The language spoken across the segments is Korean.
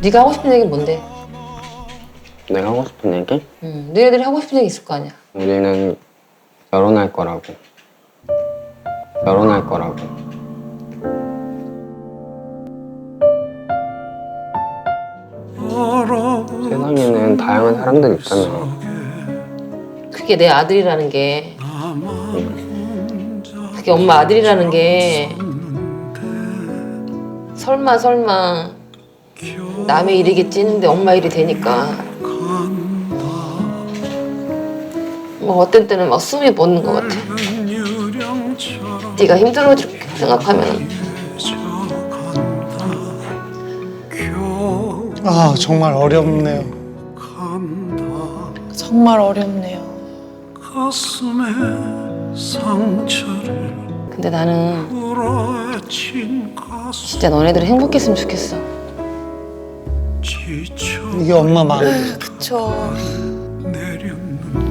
네가 하고 싶은 얘기 뭔데? 내가 하고 싶은 얘기? 응, 너희들이 하고 싶은 얘기 있을 거 아니야. 우리는 결혼할 거라고. 결혼할 거라고. 세상에는 다양한 사람들 있잖아. 그게 내 아들이라는 게 그게 엄마 아들이라는 게 설마 설마 남의 일이겠지 했는데 엄마 일이 되니까. 뭐 어떤 때는 막 숨이 멎는 것 같아. 네가 힘들어질 생각하면 아 정말 어렵네요. 정말 어렵네요. 가슴에 상처를 근데 나는 가슴. 진짜 너네들이 행복했으면 좋겠어 이게 엄마 마음. 그쵸. 내렸는데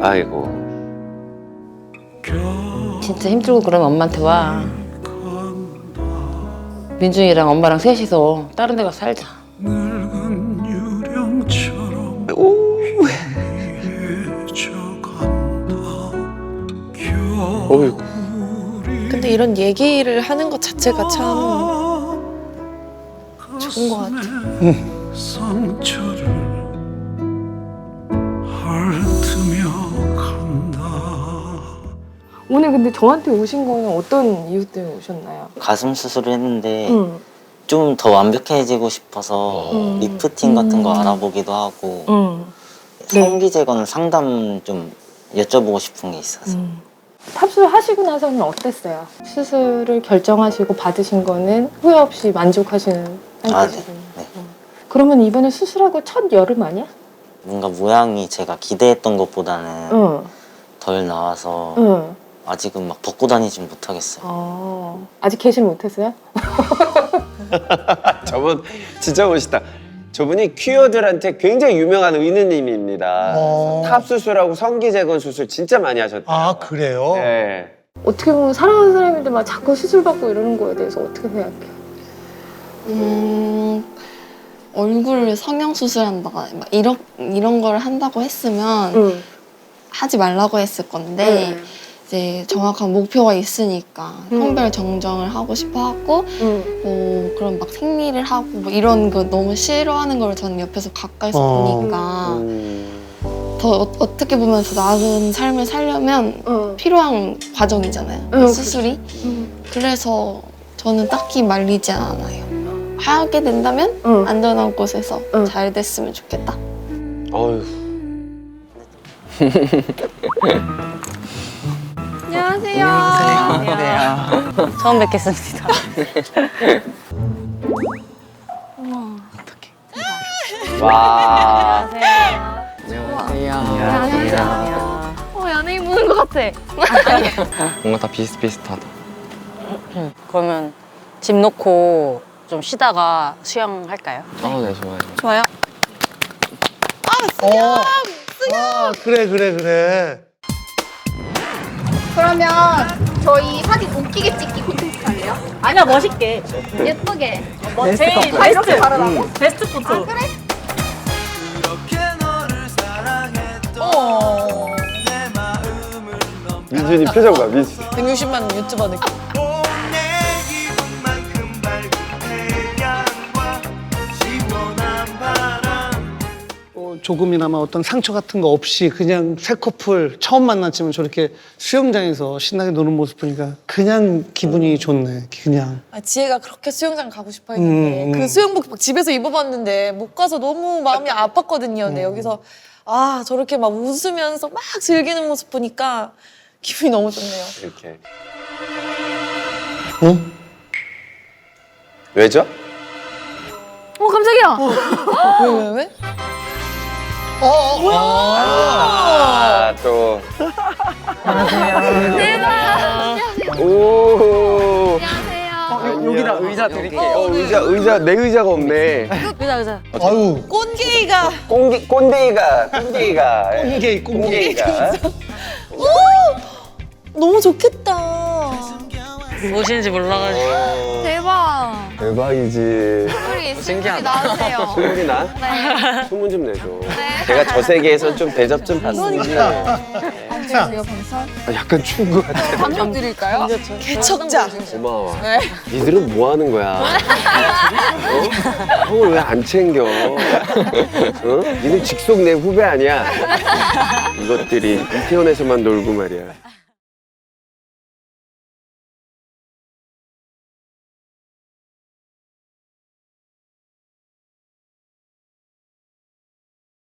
아이고. 진짜 힘들고 그러면 엄마한테 와. 민준이랑 엄마랑 셋이서 다른 데 가서 살자. 늙은 유령처럼 겨울이 근데 이런 얘기를 하는 것 자체가 참 좋은 것 같아. 상처를 핥으며 간다 오늘 근데 저한테 오신 거는 어떤 이유 때문에 오셨나요? 가슴 수술을 했는데 응, 좀 더 완벽해지고 싶어서 음. 리프팅 같은 거 음. 알아보기도 하고 응, 네. 성기 제 거는 상담 좀 여쭤보고 싶은 게 있어서 응. 탑수를 하시고 나서는 어땠어요? 수술을 결정하시고 받으신 거는 후회 없이 만족하시는 아, 네. 네. 그러면 이번에 수술하고 첫 여름 아니야? 뭔가 모양이 제가 기대했던 것보다는 응, 덜 나와서 응. 아직은 막 벗고 다니진 못하겠어요. 어, 아직 개실 못했어요? 저분 진짜 멋있다 저분이 퀴어들한테 굉장히 유명한 의느님입니다 어. 탑 수술하고 성기 재건 수술 진짜 많이 하셨대요 아 그래요? 네. 어떻게 보면 사랑하는 사람인데 막 자꾸 수술 받고 이러는 거에 대해서 어떻게 생각해요? 음, 얼굴 성형 수술한다가 막 이런 이런 걸 한다고 했으면 응, 하지 말라고 했을 건데 응, 이제 정확한 목표가 있으니까 음. 성별 정정을 하고 싶어 하고 응. 뭐 그런 막 생리를 하고 뭐 이런 거 너무 싫어하는 걸 저는 옆에서 가까이서 어. 보니까 음. 더 어, 어떻게 보면 더 나은 삶을 살려면 응. 필요한 과정이잖아요 응, 수술이 응. 그래서 저는 딱히 말리지 않아요 하게 된다면 응. 안전한 곳에서 응. 잘 됐으면 좋겠다. 어휴 안녕하세요. 처음 뵙겠습니다 와 어, 연예인 보는 것 같아. 뭔가 다 비슷비슷하다. 그러면 집 놓고 좀 쉬다가 수영할까요? 아, 네, 좋아요. 좋아요. 어. 아 그래 그래 그래. 그러면 저희 사진 웃기게 찍기 콘텐츠 할래요? 아니야 멋있게 예쁘게. 뭐 제일 다 이렇게 바르라고? 베스트 포토 그래? 민준이 표정 봐 민준 160만 유튜버 느낌. 조금이나마 어떤 상처 같은 거 없이 그냥 새 커플 처음 만났지만 저렇게 수영장에서 신나게 노는 모습 보니까 그냥 기분이 좋네. 그냥. 아, 지혜가 그렇게 수영장 가고 싶어 했는데 음, 음. 그 수영복 막 집에서 입어봤는데 못 가서 너무 마음이 아팠거든요. 근데 여기서 아 저렇게 막 웃으면서 막 즐기는 모습 보니까 기분이 너무 좋네요. 이렇게 어? 왜죠? 어 깜짝이야. 왜 왜 왜? 아 또 대박. 오 안녕하세요. 여기다 의자 드릴게요 어 의자 의자 내 의자가 없네 의자 의자 아유 꼰게이가 꽁기 꼰대이가 꼰대이가 예. 꽁게이 꽁게이. 꽁대이가 너무 좋겠다. 무엇인지 몰라가지고 어. 대박. 대박이지. 우리 나으세요. 소문이 나? 네. 소문 좀 내줘. 제가 저 세계에선 좀 대접 좀 받습니다. 제가 방송 아, 약간 추운 것 같아. 감정 드릴까요? 개척자. 고마워. 니들은 뭐 하는 거야? 어? 형을 왜 안 챙겨? 어? 니는 직속 내 후배 아니야? 이것들이 이태원에서만 놀고 말이야.